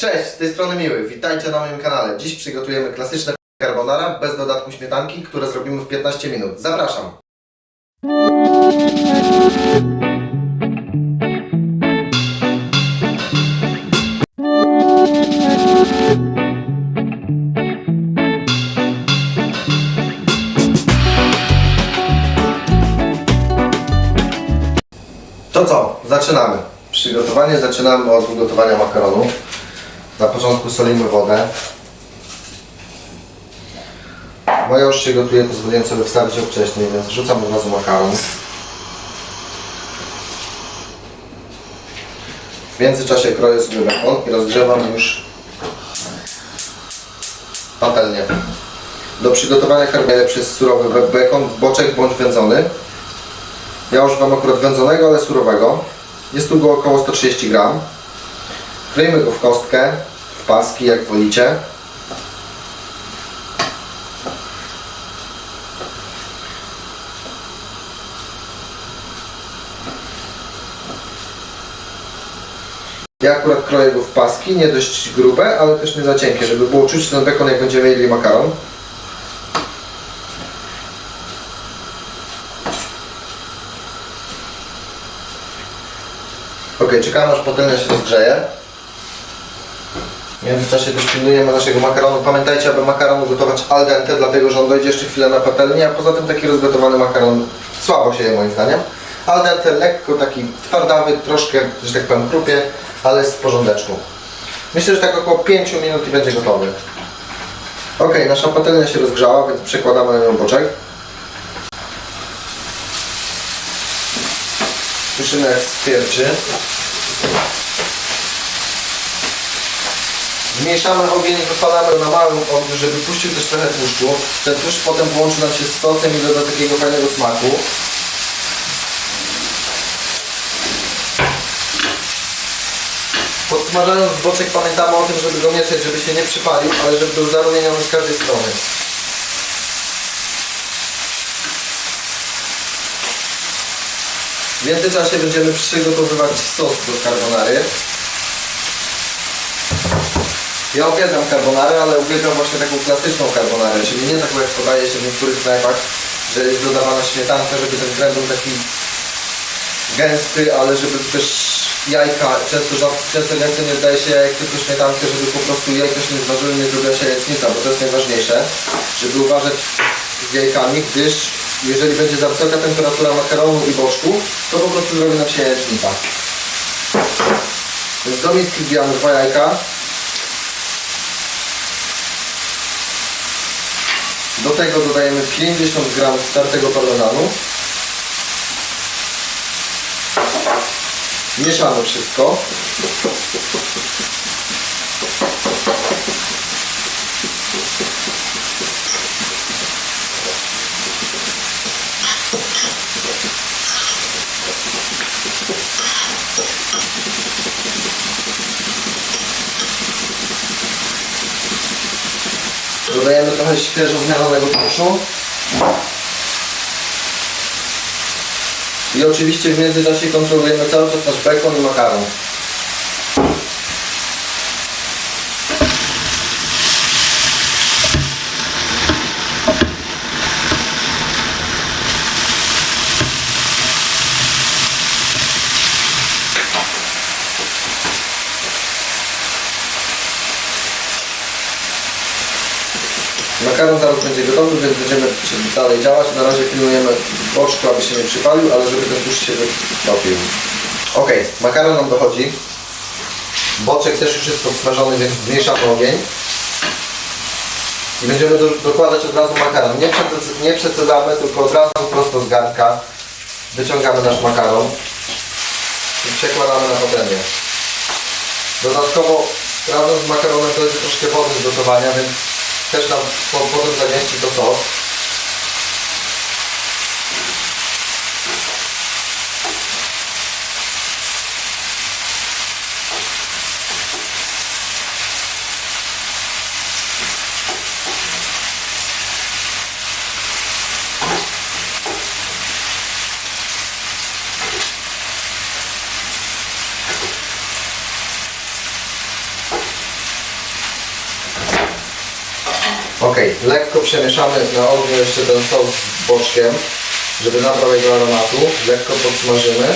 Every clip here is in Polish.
Cześć, z tej strony Miły, witajcie na moim kanale. Dziś przygotujemy klasyczne carbonara bez dodatku śmietanki, które zrobimy w 15 minut. Zapraszam! To co? Zaczynamy. Przygotowanie zaczynamy od ugotowania makaronu. Na początku solimy wodę. Moja już się gotuje, pozwoliłem sobie wstawić ją wcześniej, więc rzucam od razu makaron. W międzyczasie kroję sobie bekon i rozgrzewam już patelnię. Do przygotowania karmienia przez surowy be- bekon, boczek bądź wędzony. Ja używam akurat wędzonego, ale surowego. Jest tu go około 130 gram. Kroimy go w kostkę, paski, jak wolicie. Ja akurat kroję go w paski, nie dość grube, ale też nie za cienkie, żeby było czuć ten bekon, jak będziemy jedli makaron. Ok, czekamy aż patelnia się rozgrzeje. W międzyczasie też pilnujemy naszego makaronu. Pamiętajcie, aby makaron gotować al dente, dlatego że on dojdzie jeszcze chwilę na patelnię, a poza tym taki rozgotowany makaron słabo się je moim zdaniem. Al dente lekko taki twardawy, troszkę, że tak powiem, krupie, ale w porządeczku. Myślę, że tak około 5 minut i będzie gotowy. Ok, nasza patelnia się rozgrzała, więc przekładamy na nią boczek. Słyszymy jak. Zmniejszamy ogień wypalamy na małym ogniu, żeby puścił też trochę tłuszczu. Ten tłuszcz potem połączy nam się z sosem i doda takiego fajnego smaku. Podsmażając boczek pamiętamy o tym, żeby go mieszać, żeby się nie przypalił, ale żeby był zarumieniony z każdej strony. W międzyczasie będziemy przygotowywać sos do carbonary. Ja uwielbiam carbonarę, ale uwielbiam właśnie taką klasyczną carbonarę, czyli nie taką jak podaje się w niektórych knajpach, że jest dodawana śmietanka, żeby ten krem był taki gęsty, ale żeby też jajka, często, często gęsty nie zdaje się jajek, tylko śmietankę, żeby po prostu jajka się nie zważyły, nie zrobiła się jajecznica, bo to jest najważniejsze, żeby uważać z jajkami, gdyż jeżeli będzie za wysoka temperatura makaronu i boczku, to po prostu zrobi nam się jajecznica. Więc do miski wbijamy dwa jajka. Do tego dodajemy 50 gram startego parmezanu. Mieszamy wszystko. Dodajemy trochę świeżo zmielonego tłuszczu. I oczywiście w międzyczasie kontrolujemy cały czas nasz bekon i makaron. Makaron zaraz będzie gotowy, więc będziemy dalej działać. Na razie pilnujemy boczku, aby się nie przypalił, ale żeby ten tłuszcz się wytopił. Ok, makaron nam dochodzi. Boczek też już jest podsmażony, więc zmniejszamy ogień. I będziemy do, dokładać od razu makaron. Nie, przed, nie przecedzamy, tylko od razu prosto z garnka. Wyciągamy nasz makaron i przekładamy na patelnię. Dodatkowo razem z makaronem jest troszkę wody z gotowania, więc też nam po, potem zagęści to sos. Ok, lekko przemieszamy na ogniu jeszcze ten sos z boczkiem, żeby nabrał jego aromatu. Lekko podsmażymy,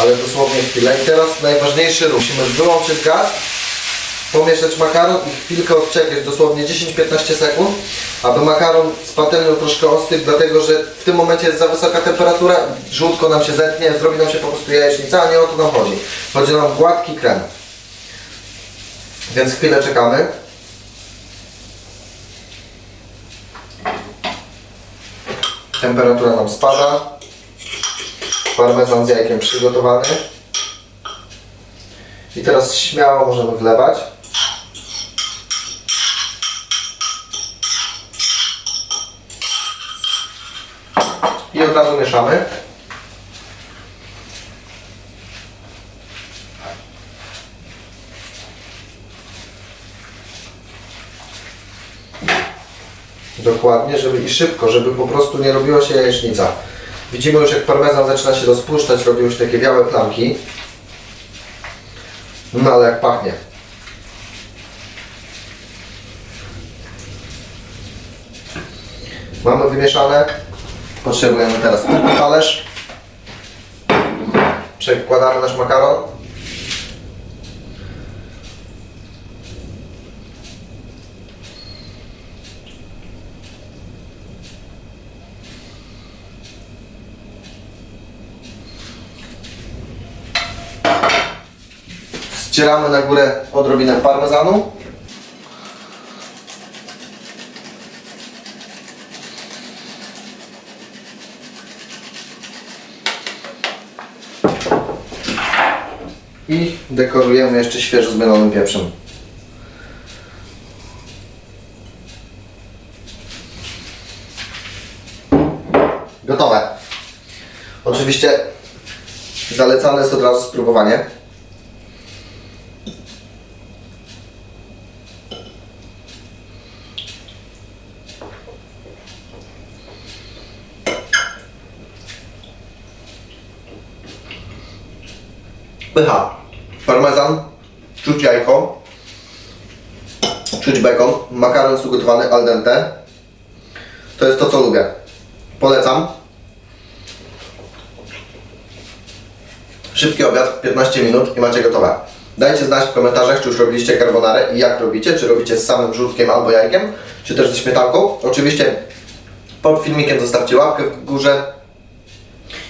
ale dosłownie chwilę. I teraz najważniejszy ruch. Musimy wyłączyć gaz, pomieszać makaron i chwilkę odczekać, dosłownie 10-15 sekund, aby makaron z patelnią troszkę ostygł, dlatego że w tym momencie jest za wysoka temperatura, żółtko nam się zetnie, zrobi nam się po prostu jajecznica, a nie o to nam chodzi. Chodzi nam gładki krem. Więc chwilę czekamy. Temperatura nam spada. Parmezan z jajkiem przygotowany. I teraz śmiało możemy wlewać. I od razu mieszamy. Dokładnie, żeby i szybko, żeby po prostu nie robiła się jajecznica. Widzimy już jak parmezan zaczyna się rozpuszczać, robią się takie białe plamki. No ale jak pachnie. Mamy wymieszane. Potrzebujemy teraz talerz. Przekładamy nasz makaron. Ścieramy na górę odrobinę parmezanu. I dekorujemy jeszcze świeżo zmielonym pieprzem. Gotowe. Oczywiście zalecane jest od razu spróbowanie. Pycha. Parmezan, czuć jajko, czuć bekon, makaron jest ugotowany al dente. To jest to, co lubię. Polecam. Szybki obiad, 15 minut i macie gotowe. Dajcie znać w komentarzach, czy już robiliście carbonarę i jak robicie, czy robicie z samym żółtkiem albo jajkiem, czy też ze śmietanką. Oczywiście pod filmikiem zostawcie łapkę w górze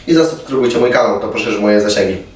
i zasubskrybujcie mój kanał, to poszerzy moje zasięgi.